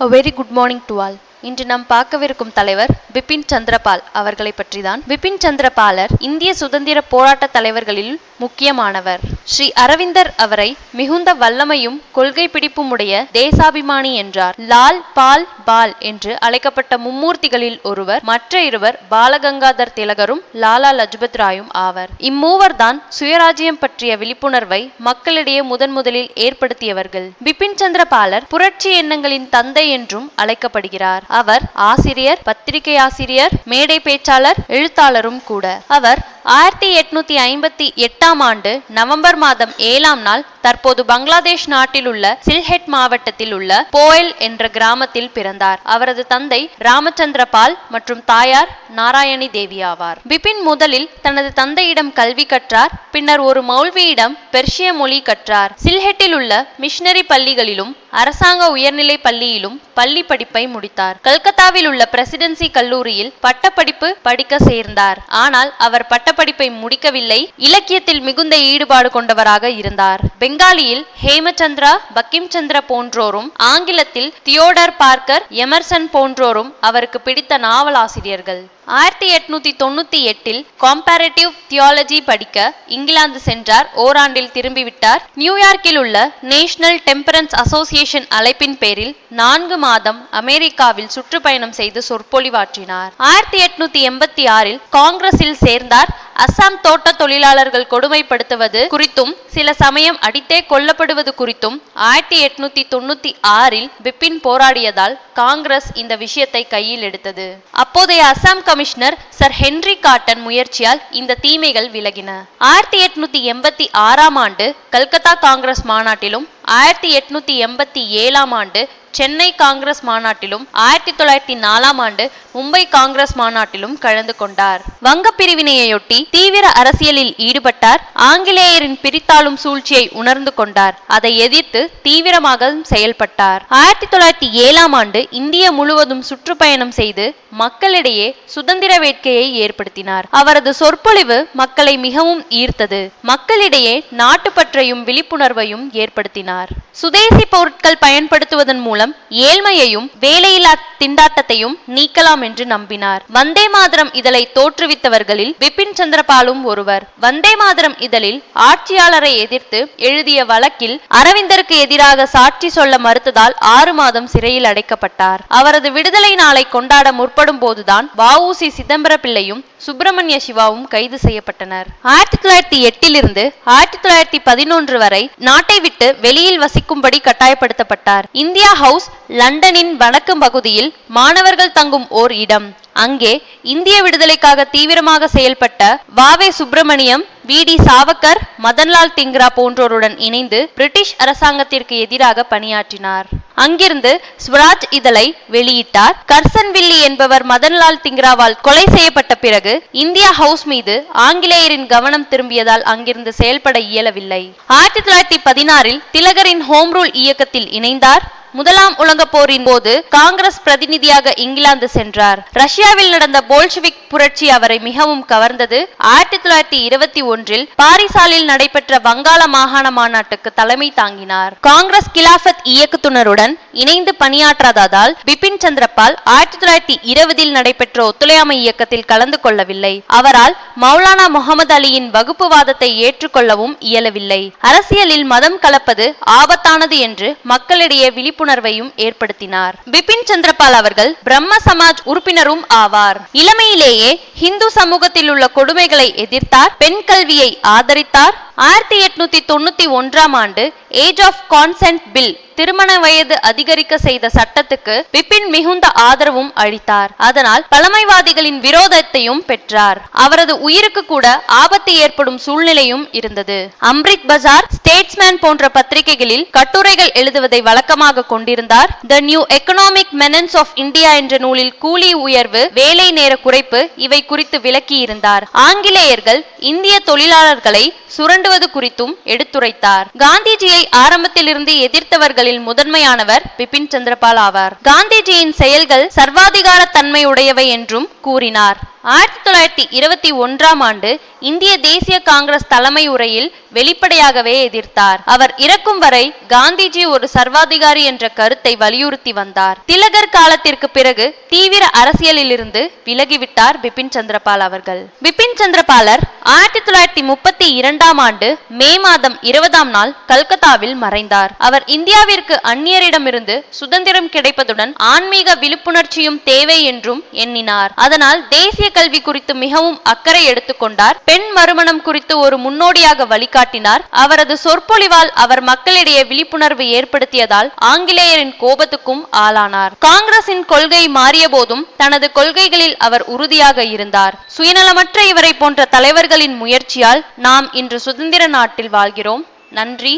A very good morning to all. இன்று நாம் பார்க்கவிருக்கும் தலைவர் பிபின் சந்திரபால் அவர்களை பற்றிதான். பிபின் சந்திரபாலர் இந்திய சுதந்திர போராட்ட தலைவர்களில் முக்கியமானவர். ஸ்ரீ அரவிந்தர் அவரை மிகுந்த வல்லமையும் கொள்கை பிடிப்பும் உடைய தேசாபிமானி என்றார். லால் பால் பால் என்று அழைக்கப்பட்ட மும்மூர்த்திகளில் ஒருவர் மற்ற இருவர் பாலகங்காதர் திலகரும் லாலா லஜ்பத் ராயும் ஆவர். இம்மூவர் தான் சுயராஜ்யம் பற்றிய விழிப்புணர்வை மக்களிடையே முதன் முதலில் ஏற்படுத்தியவர்கள். பிபின் சந்திரபாலர் புரட்சி எண்ணங்களின் தந்தை என்றும் அழைக்கப்படுகிறார். அவர் ஆசிரியர் பத்திரிகை ஆசிரியர் மேடை பேச்சாளர் எழுத்தாளரும் கூட. அவர் ஆயிரத்தி எட்நூத்தி ஐம்பத்தி எட்டாம் ஆண்டு நவம்பர் மாதம் ஏழாம் நாள் தற்போது பங்களாதேஷ் நாட்டில் உள்ள சில்ஹெட் மாவட்டத்தில் உள்ள போயல் என்ற கிராமத்தில் பிறந்தார். அவரது தந்தை ராமச்சந்திர பால் மற்றும் தாயார் நாராயணி தேவி ஆவார். பிபின் முதலில் தனது தந்தையிடம் கல்வி கற்றார். பின்னர் ஒரு மௌல்வியிடம் பெர்ஷிய மொழி கற்றார். சில்ஹெட்டில் உள்ள மிஷனரி பள்ளிகளிலும் அரசாங்க உயர்நிலை பள்ளியிலும் பள்ளி படிப்பை முடித்தார். கல்கத்தாவில் உள்ள பிரசிடென்சி கல்லூரியில் பட்டப்படிப்பு படிக்க சேர்ந்தார். ஆனால் அவர் பட்டப்படிப்பை முடிக்கவில்லை. இலக்கியத்தில் மிகுந்த ஈடுபாடு கொண்டவராக இருந்தார். பெங்காலியில் ஹேமச்சந்திரா பக்கிம் சந்திர போன்றோரும் ஆங்கிலத்தில் தியோடர் பார்க்கர் எமர்சன் போன்றோரும் அவருக்கு பிடித்த நாவலாசிரியர்கள். ஆயிரத்தி எட்நூத்தி தொண்ணூத்தி எட்டில் காம்பேரட்டிவ் தியாலஜி படிக்க இங்கிலாந்து சென்றார். ஓராண்டில் திரும்பிவிட்டார். நியூயார்க்கில் உள்ள நேஷனல் டெம்பரன்ஸ் அசோசியேஷன் அழைப்பின் பேரில் நான்கு மாதம் அமெரிக்காவில் சுற்றுப்பயணம் செய்து சொற்பொழிவாற்றினார். ஆயிரத்தி எட்நூத்தி எண்பத்தி ஆறில் காங்கிரஸில் சேர்ந்தார். அஸ்ஸாம் தோட்ட தொழிலாளர்கள் கொடுமைப்படுத்துவது குறித்தும் சில சமயம் அடித்தே கொல்லப்படுவது குறித்தும் ஆயிரத்தி எட்நூத்தி தொண்ணூத்தி ஆறில் பிபின் போராடியதால் காங்கிரஸ் இந்த விஷயத்தை கையில் எடுத்தது. அப்போதைய Assam commissioner sir Henry Cotton முயற்சியால் இந்த தீமைகள் விலகின. ஆயிரத்தி எட்நூத்தி எண்பத்தி ஆறாம் ஆண்டு கல்கத்தா காங்கிரஸ் மாநாட்டிலும் ஆயிரத்தி எட்நூத்தி எண்பத்தி ஏழாம் ஆண்டு சென்னை காங்கிரஸ் மாநாட்டிலும் ஆயிரத்தி தொள்ளாயிரத்தி நாலாம் ஆண்டு மும்பை காங்கிரஸ் மாநாட்டிலும் கலந்து கொண்டார். வங்க பிரிவினையொட்டி தீவிர அரசியலில் ஈடுபட்டார். ஆங்கிலேயரின் பிரித்தாளும் சூழ்ச்சியை உணர்ந்து கொண்டார். அதை எதிர்த்து தீவிரமாக செயல்பட்டார். ஆயிரத்தி தொள்ளாயிரத்தி ஏழாம் ஆண்டு இந்திய முழுவதும் சுற்றுப்பயணம் செய்து மக்களிடையே சுதந்திர வேட்கையை ஏற்படுத்தினார். அவரது சொற்பொழிவு மக்களை மிகவும் ஈர்த்தது. மக்களிடையே நாட்டுப்பற்றையும் விழிப்புணர்வையும் ஏற்படுத்தினார். சுதேசி பொருட்கள் பயன்படுத்துவதன் மூலம் ஏழ்மையையும் வேலையில்லா திண்டாட்டத்தையும் நீக்கலாம் என்று நம்பினார். வந்தே மாதரம் இதழை தோற்றுவித்தவர்களில் பிபின் சந்திரபாலும் ஒருவர். வந்தே மாதரம் இதழில் ஆட்சியாளரை எதிர்த்து எழுதிய வழக்கில் அரவிந்தருக்கு எதிராக சாட்சி சொல்ல மறுத்ததால் ஆறு மாதம் சிறையில் அடைக்கப்பட்டார். அவரது விடுதலை நாளை கொண்டாட முற்படும் போதுதான் வஉசி சிதம்பர பிள்ளையும் சுப்பிரமணிய சிவாவும் கைது செய்யப்பட்டனர். ஆயிரத்தி தொள்ளாயிரத்தி எட்டிலிருந்து ஆயிரத்தி தொள்ளாயிரத்தி பதினொன்று வரை நாட்டை விட்டு வெளியில் வசிக்கும்படி கட்டாயப்படுத்தப்பட்டார். இந்தியா ஹவுஸ் லண்டனின் வடக்கு பகுதியில் பள்ளியில் மாணவர்கள் தங்கும் ஓர் இடம். அங்கே இந்திய விடுதலைக்காக தீவிரமாக செயல்பட்ட வாவே சுப்பிரமணியம் வி. டி. சாவக்கர் மதன்லால் திங்ரா போன்றோருடன் இணைந்து பிரிட்டிஷ் அரசாங்கத்திற்கு எதிராக பணியாற்றினார். அங்கிருந்து ஸ்வராஜ் இதழை வெளியிட்டார். கர்சன் வில்லி என்பவர் மதன்லால் திங்ராவால் கொலை செய்யப்பட்ட பிறகு இந்தியா ஹவுஸ் மீது ஆங்கிலேயரின் கவனம் திரும்பியதால் அங்கிருந்து செயல்பட இயலவில்லை. ஆயிரத்தி தொள்ளாயிரத்தி பதினாறில் திலகரின் ஹோம் ரூல் இயக்கத்தில் இணைந்தார். முதலாம் உலக போரின் போது காங்கிரஸ் பிரதிநிதியாக இங்கிலாந்து சென்றார். ரஷ்யாவில் நடந்த போல்ஷிவிக் புரட்சி அவரை மிகவும் கவர்ந்தது. ஆயிரத்தி தொள்ளாயிரத்தி இருபத்தி ஒன்றில் பாரிசாலில் நடைபெற்ற வங்காள மாகாண மாநாட்டுக்கு தலைமை தாங்கினார். காங்கிரஸ் கிலாபத் இயக்கத்துனருடன் இணைந்து பணியாற்றாததால் பிபின் சந்திரபால் ஆயிரத்தி தொள்ளாயிரத்தி இருபதில் நடைபெற்ற ஒத்துழையாமை இயக்கத்தில் கலந்து கொள்ளவில்லை. அவரால் மௌலானா முகமது அலியின் வகுப்புவாதத்தை ஏற்றுக்கொள்ளவும் இயலவில்லை. அரசியலில் மதம் கலப்பது ஆபத்தானது என்று மக்களிடையே விழிப்புணர்வு விழிப்புணர்வையும் ஏற்படுத்தினார். பிபின் சந்திரபால் அவர்கள் பிரம்ம சமாஜ் உறுப்பினரும் ஆவார். இளமையிலேயே ஹிந்து சமூகத்தில் உள்ள கொடுமைகளை எதிர்த்தார். பெண் கல்வியை ஆதரித்தார். ஆயிரத்தி எட்நூத்தி தொண்ணூத்தி ஒன்றாம் ஆண்டு ஏஜ் ஆஃப் கான்சென்ட் பில் திருமண வயது அதிகரிக்க செய்த சட்டத்துக்கு பிபின் மிகுந்த ஆதரவும் அளித்தார். அதனால் பழமைவாதிகளின் விரோதத்தையும் பெற்றார். அவரது உயிருக்கு கூட ஆபத்து ஏற்படும் சூழ்நிலையும் இருந்தது. அம்ரித் பஜார் ஸ்டேட்ஸ்மேன் போன்ற பத்திரிகைகளில் கட்டுரைகள் எழுதுவதை வழக்கமாக கொண்டிருந்தார். The new economic menace of India என்ற நூலில் கூலி உயர்வு வேலை நேர குறைப்பு இவை குறித்து விளக்கியிருந்தார். ஆங்கிலேயர்கள் இந்திய தொழிலாளர்களை சுரண்டுவது குறித்தும் எடுத்துரைத்தார். காந்திஜியை ஆரம்பத்திலிருந்து எதிர்த்தவர்கள் தலைவர்களில் முதன்மையானவர் பிபின் சந்திரபால் ஆவார். காந்திஜியின் செயல்கள் சர்வாதிகார தன்மை உடையவை என்றும் கூறினார். ஆயிரத்தி தொள்ளாயிரத்தி இருபத்தி ஒன்றாம் ஆண்டு இந்திய தேசிய காங்கிரஸ் தலைமை உரையில் வெளிப்படையாகவே எதிர்த்தார். அவர் இறக்கும் வரை காந்திஜி ஒரு சர்வாதிகாரி என்ற கருத்தை வலியுறுத்தி வந்தார். திலகர் காலத்திற்கு பிறகு தீவிர அரசியலிலிருந்து விலகிவிட்டார் பிபின் சந்திரபால் அவர்கள். பிபின் சந்திரபாலர் ஆயிரத்தி தொள்ளாயிரத்தி முப்பத்தி இரண்டாம் ஆண்டு மே மாதம் இருபதாம் நாள் கல்கத்தாவில் மறைந்தார். அவர் இந்தியாவிற்கு அந்நியரிடமிருந்து சுதந்திரம் கிடைப்பதுடன் ஆன்மீக விழிப்புணர்ச்சியும் தேவை என்றும் எண்ணினார். அதனால் தேசிய கல்வி குறித்து மிகவும் அக்கறை எடுத்துக்கொண்டார் பெண் மறுமணம் குறித்து ஒரு முன்னோடியாக வழிகாட்டினார். அவரது சொற்பொழிவால் அவர் மக்களிடையே விழிப்புணர்வு ஏற்படுத்தியதால் ஆங்கிலேயரின் கோபத்துக்கும் ஆளானார். காங்கிரசின் கொள்கை மாறிய போதும் தனது கொள்கைகளில் அவர் உறுதியாக இருந்தார். சுயநலமற்ற இவரை போன்ற தலைவர்களின் முயற்சியால் நாம் இன்று சுதந்திர நாட்டில் வாழ்கிறோம். நன்றி.